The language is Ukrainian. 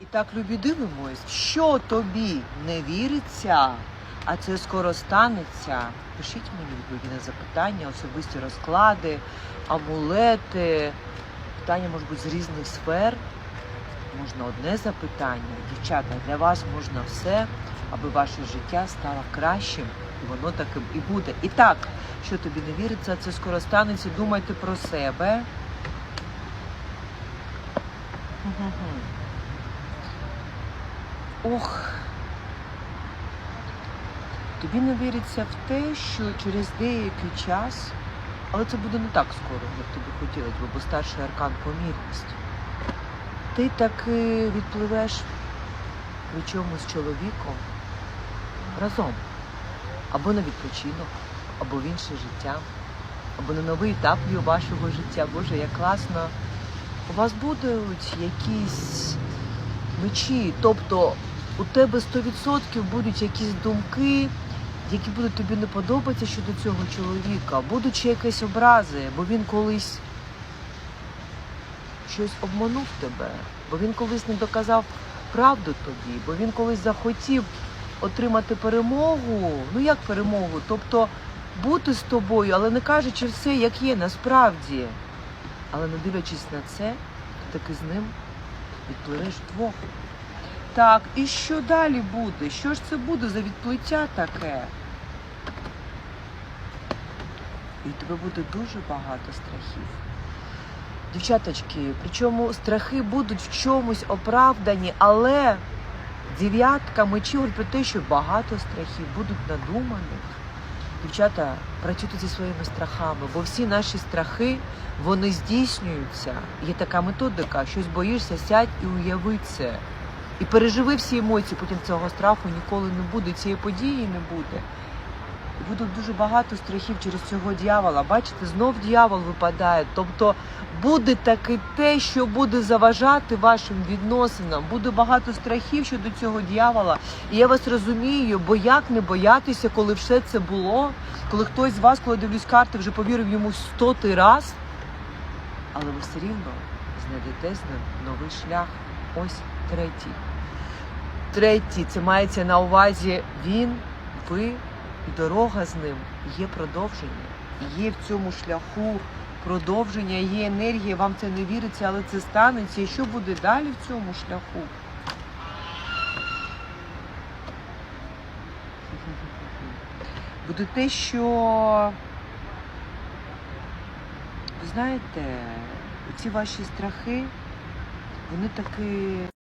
І так, любі, дивимось, що тобі не віриться, а це скоро станеться. Пишіть мені відповіді на запитання, особисті розклади, амулети. Питання можуть бути з різних сфер. Можна одне запитання. Дівчата, для вас можна все, аби ваше життя стало кращим, і воно таким і буде. І так, що тобі не віриться, це скоро станеться. Думайте про себе. Ох. Тобі не віриться в те, що через деякий час, але це буде не так скоро, як тобі хотілося бо старший аркан помірність. Ти таки відпливеш чомусь з чоловіком разом. Або на відпочинок, або в інше життя, або на новий етап вашого життя. Боже, як класно. У вас будуть якісь мечі, тобто у тебе 100% будуть якісь думки, які будуть тобі не подобатися щодо цього чоловіка, будуть ще якісь образи, бо він колись щось обманув тебе, бо він колись не доказав правду тобі, бо він колись захотів отримати перемогу. Ну як перемогу? Тобто бути з тобою, але не кажучи все, як є насправді. Але не дивлячись на це, ти таки з ним відпливеш вдвох. Так, і що далі буде? Що ж це буде за відплиття таке? І тебе буде дуже багато страхів. Дівчаточки, причому страхи будуть в чомусь оправдані, але дев'ятка мечів говорить про те, що багато страхів будуть надуманих. Дівчата, працюйте зі своїми страхами, бо всі наші страхи вони здійснюються. Є така методика, щось боїшся, сядь і уяви це. І переживи всі емоції, потім цього страху ніколи не буде, цієї події не буде. І буде дуже багато страхів через цього дьявола. Бачите, знов дьявол випадає. Тобто буде таки те, що буде заважати вашим відносинам. Буде багато страхів щодо цього дьявола. І я вас розумію, бо як не боятися, коли все це було, коли хтось з вас, коли дивлюсь карти, вже повірив йому стотий раз, але ви все рівно знайдете з ним новий шлях. Ось третій. Третій, це мається на увазі він, ви і дорога з ним. Є продовження. Є в цьому шляху продовження, є енергія, вам це не віриться, але це станеться. І що буде далі в цьому шляху? Буде те, що ви знаєте, ці ваші страхи, вони таки